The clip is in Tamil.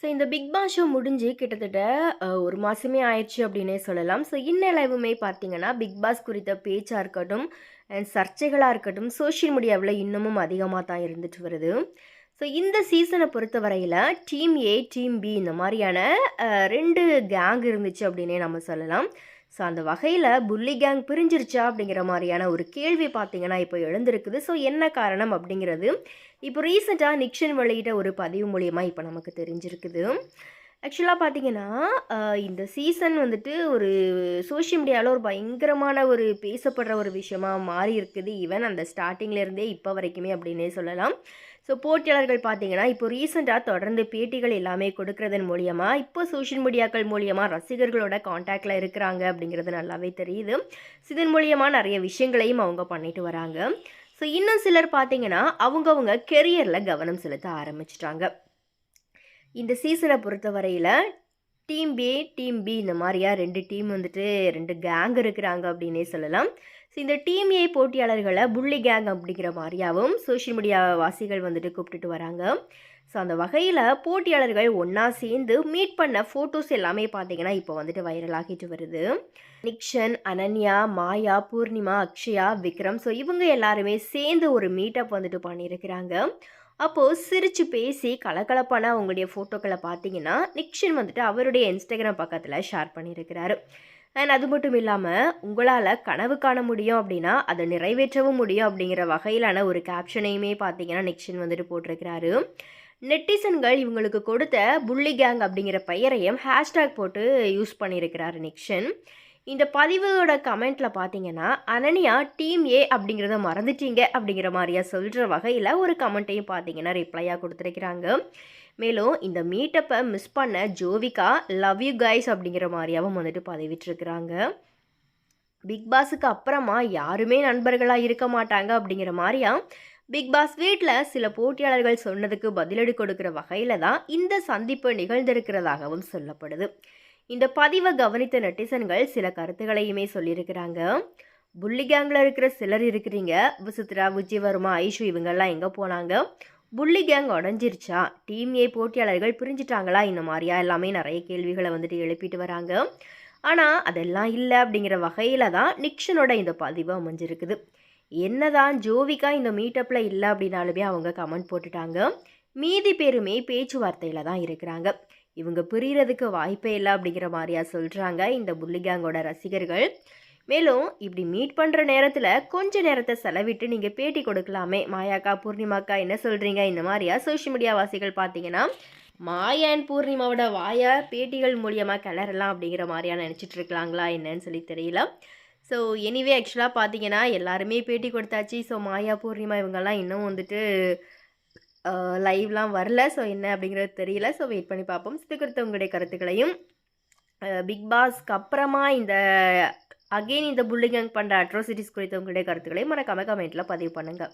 ஸோ இந்த பிக் பாஸ் ஷோ முடிஞ்சு கிட்டத்தட்ட ஒரு மாதமே ஆயிடுச்சு அப்படின்னே சொல்லலாம். ஸோ இந்நிலவுமே பார்த்தீங்கன்னா பிக் பாஸ் குறித்த பேச்சாக இருக்கட்டும் அண்ட் சர்ச்சைகளாக இருக்கட்டும் சோஷியல் மீடியாவில் இன்னமும் அதிகமாக தான் இருந்துட்டு வருது. ஸோ இந்த சீசனை பொறுத்தவரையில் டீம் ஏ டீம் பி இந்த மாதிரியான ரெண்டு கேங் இருந்துச்சு அப்படின்னே நம்ம சொல்லலாம். ஸோ அந்த வகையில் புள்ளி கேங் பிரிஞ்சிருச்சா அப்படிங்கிற மாதிரியான ஒரு கேள்வி பார்த்தீங்கன்னா இப்போ எழுந்திருக்குது. ஸோ என்ன காரணம் அப்படிங்கிறது இப்போ ரீசெண்டாக நிக்ஷன் வெளியிட்ட ஒரு பதிவு மூலியமாக இப்போ நமக்கு தெரிஞ்சிருக்குது. ஆக்சுவலாக பார்த்தீங்கன்னா இந்த சீசன் வந்துட்டு ஒரு சோஷியல் மீடியாவில் ஒரு பயங்கரமான ஒரு பேசப்படுற ஒரு விஷயமா மாறி இருக்குது. ஈவன் அந்த ஸ்டார்டிங்லேருந்தே இப்போ வரைக்குமே அப்படின்னே சொல்லலாம். ஸோ போட்டியாளர்கள் பார்த்தீங்கன்னா இப்போ ரீசெண்டாக தொடர்ந்து பேட்டிகள் எல்லாமே கொடுக்கறதன் மூலியமாக இப்போ சோஷியல் மீடியாக்கள் மூலியமாக ரசிகர்களோட காண்டாக்டில் இருக்கிறாங்க அப்படிங்கிறது நல்லாவே தெரியுது. இதன் மூலியமாக நிறைய விஷயங்களையும் அவங்க பண்ணிட்டு வராங்க. ஸோ இன்னும் சிலர் பார்த்தீங்கன்னா அவங்கவுங்க கெரியரில் கவனம் செலுத்த ஆரம்பிச்சிட்டாங்க. இந்த சீசனை பொறுத்தவரையில் டீம் பி டீம் பி இந்த மாதிரியா ரெண்டு டீம் வந்துட்டு ரெண்டு கேங் இருக்கிறாங்க அப்படின்னே சொல்லலாம். ஸோ இந்த டீம் ஏ போட்டியாளர்களை புள்ளி கேங் அப்படிங்கிற மாதிரியாவும் சோஷியல் மீடியா வாசிகள் வந்துட்டு கூப்பிட்டுட்டு வராங்க. ஸோ அந்த வகையில் போட்டியாளர்கள் ஒன்றா சேர்ந்து மீட் பண்ண ஃபோட்டோஸ் எல்லாமே பார்த்தீங்கன்னா இப்போ வந்துட்டு வைரல் ஆகிட்டு வருது. நிக்ஷன் அனன்யா மாயா பூர்ணிமா அக்ஷயா விக்ரம். ஸோ இவங்க எல்லாருமே சேர்ந்து ஒரு மீட்டப் வந்துட்டு பண்ணியிருக்கிறாங்க. அப்போது சிரித்து பேசி கலகலப்பான அவங்களுடைய ஃபோட்டோக்களை பார்த்தீங்கன்னா நிக்ஷன் வந்துட்டு அவருடைய இன்ஸ்டாகிராம் பக்கத்தில் ஷேர் பண்ணியிருக்கிறாரு. அண்ட் அது மட்டும் இல்லாமல் உங்களால் கனவு காண முடியும் அப்படின்னா அதை நிறைவேற்றவும் முடியும் அப்படிங்கிற வகையிலான ஒரு கேப்ஷனையுமே பார்த்தீங்கன்னா நிக்ஷன் வந்துட்டு போட்டிருக்கிறாரு. நெட்டிசன்கள் இவங்களுக்கு கொடுத்த புள்ளி கேங் அப்படிங்கிற பெயரையும் ஹேஷ்டேக் போட்டு யூஸ் பண்ணியிருக்கிறாரு நிக்ஷன். இந்த பதிவோட கமெண்ட்டில் பார்த்தீங்கன்னா அனன்யா டீம் ஏ அப்படிங்கிறத மறந்துட்டீங்க அப்படிங்கிற மாதிரியா சொல்கிற வகையில் ஒரு கமெண்ட்டையும் பார்த்தீங்கன்னா ரிப்ளையாக கொடுத்துருக்குறாங்க. மேலும் இந்த மீட்டப்பை மிஸ் பண்ண ஜோவிகா லவ் யூ கைஸ் அப்படிங்கிற மாதிரியாவும் வந்துட்டு பதிவிட்டிருக்கிறாங்க. பிக் பாஸுக்கு அப்புறமா யாருமே நண்பர்களாக இருக்க மாட்டாங்க அப்படிங்கிற மாதிரியா பிக் பாஸ் வீட்டில் சில போட்டியாளர்கள் சொன்னதுக்கு பதிலடி கொடுக்குற வகையில் தான் இந்த சந்திப்பு நிகழ்ந்திருக்கிறதாகவும் சொல்லப்படுது. இந்த பதிவை கவனித்த நெட்டிசன்கள் சில கருத்துக்களையுமே சொல்லியிருக்கிறாங்க. புள்ளி கேங்கில் இருக்கிற சிலர் இருக்கிறீங்க. விசித்ரா விஜயவர்மா ஐஷு இவங்கெல்லாம் எங்கே போனாங்க? புள்ளி கேங் உடஞ்சிருச்சா? டீம் ஏ போட்டியாளர்கள் பிரிஞ்சிட்டாங்களா? இந்த மாதிரியா? எல்லாமே நிறைய கேள்விகளை வந்துட்டு எழுப்பிட்டு வராங்க. ஆனால் அதெல்லாம் இல்லை அப்படிங்கிற வகையில் தான் நிக்ஷனோட இந்த பதிவு அமைஞ்சிருக்குது. என்னதான் ஜோவிகா இந்த மீட்டப்பில் இல்லை அப்படின்னாலுமே அவங்க கமெண்ட் போட்டுட்டாங்க. மீதி பேருமே பேச்சுவார்த்தையில் தான் இருக்கிறாங்க. இவங்க பிரியறதுக்கு வாய்ப்பே இல்லை அப்படிங்கிற மாதிரியா சொல்கிறாங்க இந்த புள்ளிகாங்கோட ரசிகர்கள். மேலும் இப்படி மீட் பண்ணுற நேரத்தில் கொஞ்ச நேரத்தை செலவிட்டு நீங்கள் பேட்டி கொடுக்கலாமே. மாயாக்கா பூர்ணிமாக்கா என்ன சொல்கிறீங்க இந்த மாதிரியா சோஷியல் மீடியா வாசிகள் பார்த்தீங்கன்னா மாயா அண்ட் பூர்ணிமாவோட வாயை பேட்டிகள் மூலியமாக கிளறலாம் அப்படிங்கிற மாதிரியா நினச்சிட்டு இருக்கலாங்களா என்னன்னு சொல்லி தெரியல. ஸோ எனிவே ஆக்சுவலாக பார்த்தீங்கன்னா எல்லாருமே பேட்டி கொடுத்தாச்சு. ஸோ மாயா பூர்ணிமா இவங்கெல்லாம் இன்னும் வந்துட்டு லைவ்லாம் வரல. ஸோ என்ன அப்படிங்கிறது தெரியல. ஸோ வெயிட் பண்ணி பார்ப்போம். இது குறித்த உங்களுடைய கருத்துக்களையும். பிக் பாஸ்க்கு அப்புறமா இந்த அகெயின் இந்த புல்லிங் பண்ணுற அட்ரோசிட்டிஸ் குறித்த உங்களுடைய கருத்துக்களையும் மறக்காமல் கமெண்ட்டில் பதிவு பண்ணுங்கள்